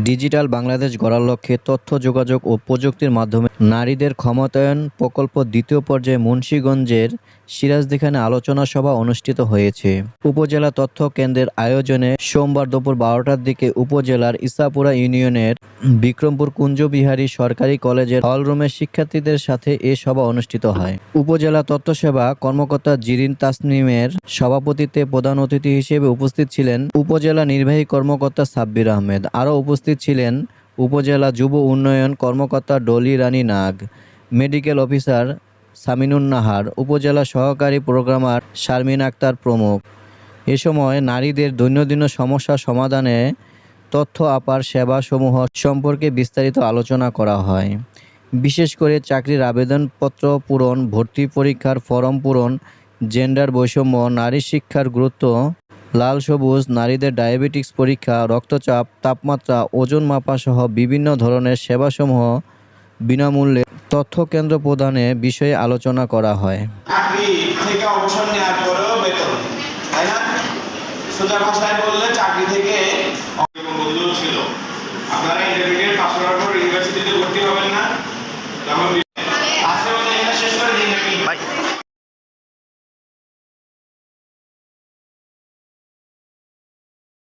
Digital Bangladesh গড়ার লক্ষ্যে তথ্য, যোগাযোগ ও প্রযুক্তির মাধ্যমে নারীদের ক্ষমতায়ন প্রকল্প দ্বিতীয় পর্যায়ে মুন্সীগঞ্জের সিরাজদিখানে আলোচনা সভা অনুষ্ঠিত হয়েছে। উপজেলা তথ্য কেন্দ্রের আয়োজনে সোমবার দুপুর বারোটার দিকে উপজেলার ইসাপুরা ইউনিয়নের বিক্রমপুর কুঞ্জবিহারী সরকারি কলেজের হলরুমের শিক্ষার্থীদের সাথে এ সভা অনুষ্ঠিত হয়। উপজেলা তথ্য সেবা কর্মকর্তা জিরিন তাসনিমের সভাপতিত্বে প্রধান অতিথি হিসেবে উপস্থিত ছিলেন উপজেলা নির্বাহী কর্মকর্তা সাব্বির আহমেদ। আরও উপস্থিত ছিলেন উপজেলা যুব উন্নয়ন কর্মকর্তা ডলি রানী নাগ, মেডিকেল অফিসার সামিনুন নাহার, উপজেলা সহকারী প্রোগ্রামার শারমিন আক্তার প্রমুখ। এ সময় নারীদের দৈনন্দিন সমস্যা সমাধানে তথ্য আপার সেবাসমূহ সম্পর্কে বিস্তারিত আলোচনা করা হয়। বিশেষ করে চাকরির আবেদনপত্র পূরণ, ভর্তি পরীক্ষার ফর্ম পূরণ, জেন্ডার বৈষম্য, নারী শিক্ষার গুরুত্ব লাল সবুজ, নারীদের ডায়াবেটিক্স পরীক্ষা, রক্তচাপ, তাপমাত্রা, ওজন মাপা সহ বিভিন্ন ধরনের সেবাসমূহ বিনামূল্যে তথ্য কেন্দ্র প্রদানে বিষয়ে আলোচনা করা হয়।